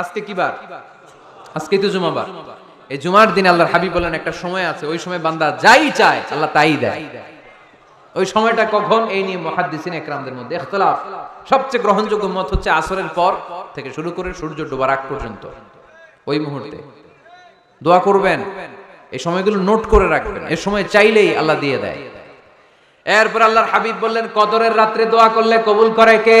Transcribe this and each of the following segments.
আজকে কি বার? আজকে তো জুমাবার। এই জুমার দিন আল্লাহর হাবিব বলেন, একটা সময় আছে, ওই সময় বান্দা যাই চায়, আল্লাহ তাই দেয়। ওই সময়টা কখন? এই নিয়ে মহাদ্দিসিন একরামদের মধ্যে ইখতলাফ। সবচেয়ে গ্রহণযোগ্য মত হচ্ছে আসরের পর থেকে শুরু করে সূর্য ডোবার আগ পর্যন্ত। ওই মুহূর্তে। দোয়া করবেন, এই সময়গুলো নোট করে রাখবেন। এই সময় চাইলেই আল্লাহ দিয়ে দেয়। এরপর আল্লাহর হাবিব বললেন, কদরের রাত্রে দোয়া করলে কবুল করে কে?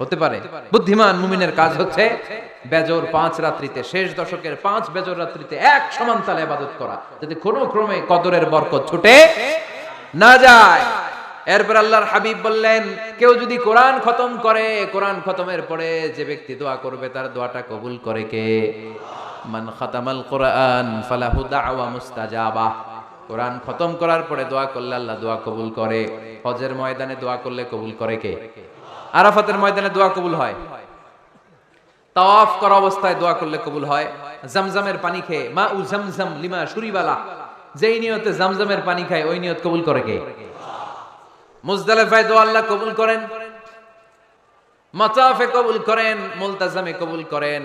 হতে পারে। বুদ্ধিমান মুমিনের কাজ হচ্ছে বেজর পাঁচ রাত্রিতে, শেষ দশকের পাঁচ বেজর রাত্রিতে এক সমান তালে আবাদত করা। যাতে কোনো ক্রমে কদরের বরকত ছুটে না যায়। এরপর আল্লাহর হাবিব বললেন, কেউ যদি কোরআন খতম করে, কোরআন খতমের পরে যে ব্যক্তি দোয়া করবে, তার দোয়াটা কবুল করে কে? মান খাতামাল কোরআন ফালাহু দাওয়া মুস্তাজাবা। কোরআন খতম করার পরে দোয়া করলে আল্লাহ দোয়া কবুল করে। হজের ময়দানে দোয়া করলে কবুল করে কে? আরাফাতের ময়দানে দোয়া কবুল হয়। তাওয়াফ করা অবস্থায় দোয়া করলে কবুল হয়। জামজামের পানি খেয়ে মা উ জামজাম লিমা সুরিবালা যেই নিয়তে জামজামের পানি খায়, ওই নিয়ত কবুল করে কে? মুজদালেফায় দোয়া আল্লাহ কবুল করেন। মাতাফে কবুল করেন, মুলতাজামে কবুল করেন।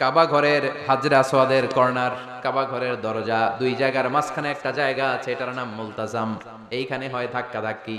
কাবা ঘরের হাজরা আসওয়াদের কর্নার, কাবা ঘরের দরজা, দুই জায়গার মাঝখানে একটা জায়গা আছে, এটার নাম মুলতাজাম। এইখানে হয় ধাক্কা ধাক্কি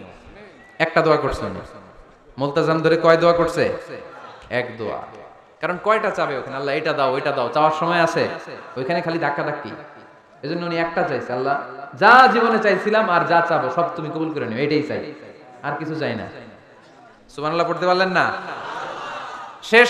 একটা দোয়া করছে না মুলতাজাম ধরে কয় দোয়া করছে? এক দোয়া। কারণ কয়টা চাবে ওখানে? আল্লাহ, এটা দাও, ওইটা দাও, চাওয়ার সময় আছে। ওইখানে খালি ধাক্কা ধাক্কি এই জন্য উনি একটা চাইছে, আল্লাহ, যা জীবনে চাইছিলাম আর যা চাবো, সব তুমি কবুল করে নিও, এটাই চাই। আর কিছু চাই না। সুবহানাল্লাহ, পড়তে পারলেন না? শেষ